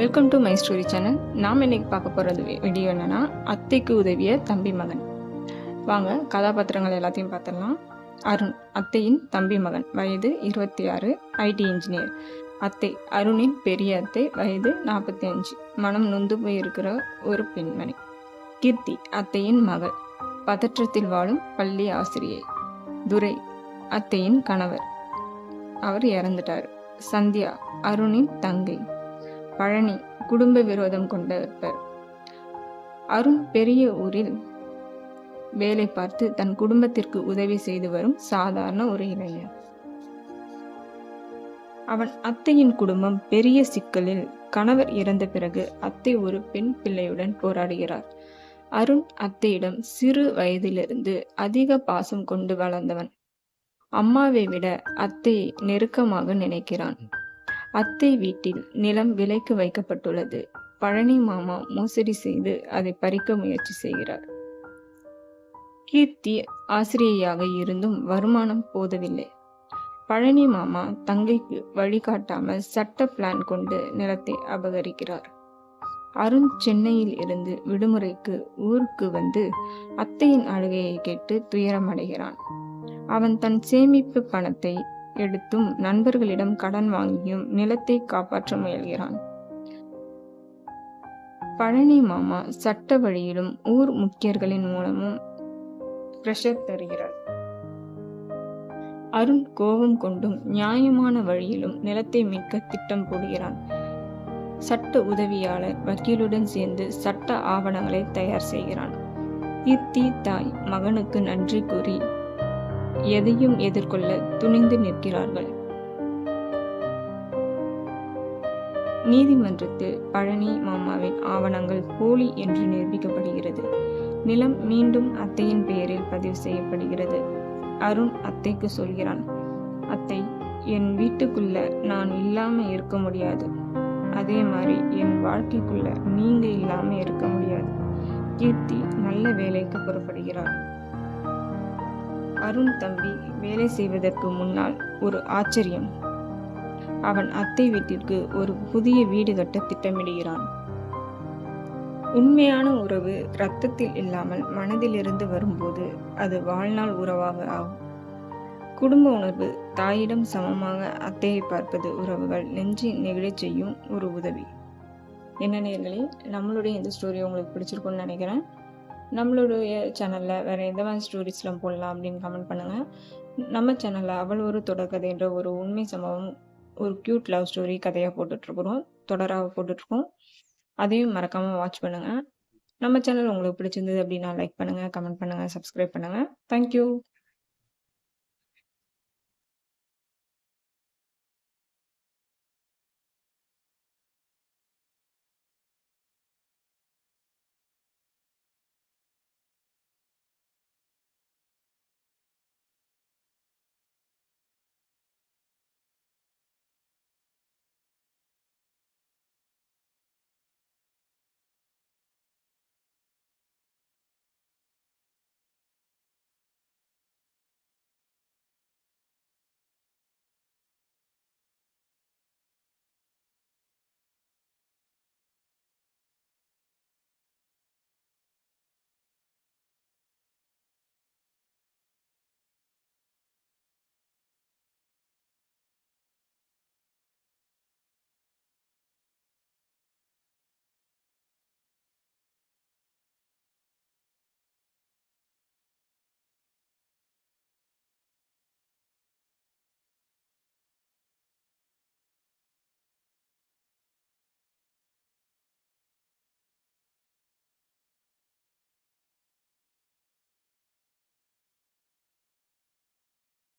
Welcome to my story channel நாம் இன்னைக்கு பார்க்க போகிறது வீடியோ என்னென்னா அத்தைக்கு உதவிய தம்பி மகன். வாங்க கதாபாத்திரங்கள் எல்லாத்தையும் பார்த்துடலாம். அருண் அத்தையின் தம்பி மகன். வயது இருபத்தி ஆறு ஐடி இன்ஜினியர் அத்தை அருணின் பெரிய அத்தை. வயது நாற்பத்தி அஞ்சு. மனம் நொந்து போயிருக்கிற ஒரு பெண்மணி. கீர்த்தி அத்தையின் மகள். பதற்றத்தில் வாழும் பள்ளி ஆசிரியை. துரை அத்தையின் கணவர். அவர் இறந்துட்டார். சந்தியா அருணின் தங்கை. பழனி குடும்ப விரோதம் கொண்டவர் அருண் பெரிய ஊரில் வேலை பார்த்து தன் குடும்பத்திற்கு உதவி செய்து வரும் சாதாரண ஒரு இளைஞன் அவன் அத்தையின் குடும்பம் பெரிய சிக்கலில் கணவர் இறந்த பிறகு அத்தை ஒரு பெண் பிள்ளையுடன் போராடுகிறார். அருண் அத்தையிடம் சிறு வயதிலிருந்து அதிக பாசம் கொண்டு வளர்ந்தவன். அம்மாவை விட அத்தையை நெருக்கமாக நினைக்கிறான். அத்தை வீட்டில் நிலம் விலைக்கு வைக்கப்பட்டுள்ளது. பழனி மாமா மோசடி செய்து அதை பறிக்க முயற்சி செய்கிறார். கீர்த்தி ஆசிரியையாக இருந்தும் வருமானம் போதவில்லை. பழனி மாமா தங்கைக்கு வழிகாட்டாமல் சட்ட பிளான் கொண்டு நிலத்தை அபகரிக்கிறார். அருண் சென்னையில் இருந்து விடுமுறைக்கு ஊருக்கு வந்து அத்தையின் அழுகையை கேட்டு துயரமடைகிறான். அவன் தன் சேமிப்பு பணத்தை எடுத்தும் நண்பர்களிடம் கடன் வாங்கியும் நிலத்தை காப்பாற்ற முயல்கிறான். பழனி மாமா சட்ட வழியிலும் ஊர் முக்கியர்களின் மூலமும் பிரஷர் தருகிறார். அருண் கோபம் கொண்டும் நியாயமான வழியிலும் நிலத்தை மீட்க திட்டம் போடுகிறான். சட்ட உதவியாளர் வக்கீலுடன் சேர்ந்து சட்ட ஆவணங்களை தயார் செய்கிறான். கீர்த்தி தாய் மகனுக்கு நன்றி கூறி எதையும் எதிர்கொள்ள துணிந்து நிற்கிறார்கள். நீதிமன்றத்தில் பழனி மாமாவின் ஆவணங்கள் போலி என்று நிரூபிக்கப்படுகிறது. நிலம் மீண்டும் அத்தையின் பெயரில் பதிவு செய்யப்படுகிறது. அருண் அத்தைக்கு சொல்கிறான் அத்தை என் வீட்டுக்குள்ள நான் இல்லாம இருக்க முடியாது. அதே மாதிரி என் வாழ்க்கைக்குள்ள நீங்க இல்லாம இருக்க முடியாது. கீர்த்தி நல்ல வேலைக்கு புறப்படுகிறார் அருண் தம்பி வேலை செய்வதற்கு முன்னால் ஒரு ஆச்சரியம். அவன் அத்தை வீட்டிற்கு ஒரு புதிய வீடு கட்ட திட்டமிடுகிறான். உண்மையான உறவு இரத்தத்தில் இல்லாமல் மனதிலிருந்து வரும்போது அது வாழ்நாள் உறவாக ஆகும். குடும்ப உணர்வு தாயிடம் சமமாக அத்தையை பார்ப்பது உறவுகள் நெஞ்சி நெகிழச் செய்யும் ஒரு உதவி. என்ன நேர்களே நம்மளுடைய இந்த ஸ்டோரி உங்களுக்கு பிடிச்சிருக்கும்னு நினைக்கிறேன். நம்மளுடைய சேனலில் வேறு எந்த மாதிரி ஸ்டோரிஸ்லாம் போடலாம் அப்படின்னு கமெண்ட் பண்ணுங்கள் நம்ம சேனலில் அவள் ஒரு தொடர்கதைன்ற ஒரு உண்மை சம்பவம் ஒரு க்யூட் லவ் ஸ்டோரி கதையாக போட்டுட்ருக்குறோம் தொடராக போட்டுட்ருக்கோம். அதையும் மறக்காமல் வாட்ச் பண்ணுங்கள் நம்ம சேனல் உங்களுக்கு பிடிச்சிருந்தது அப்படின்னா லைக் பண்ணுங்கள் கமெண்ட் பண்ணுங்கள் சப்ஸ்கிரைப் பண்ணுங்கள் தேங்க்யூ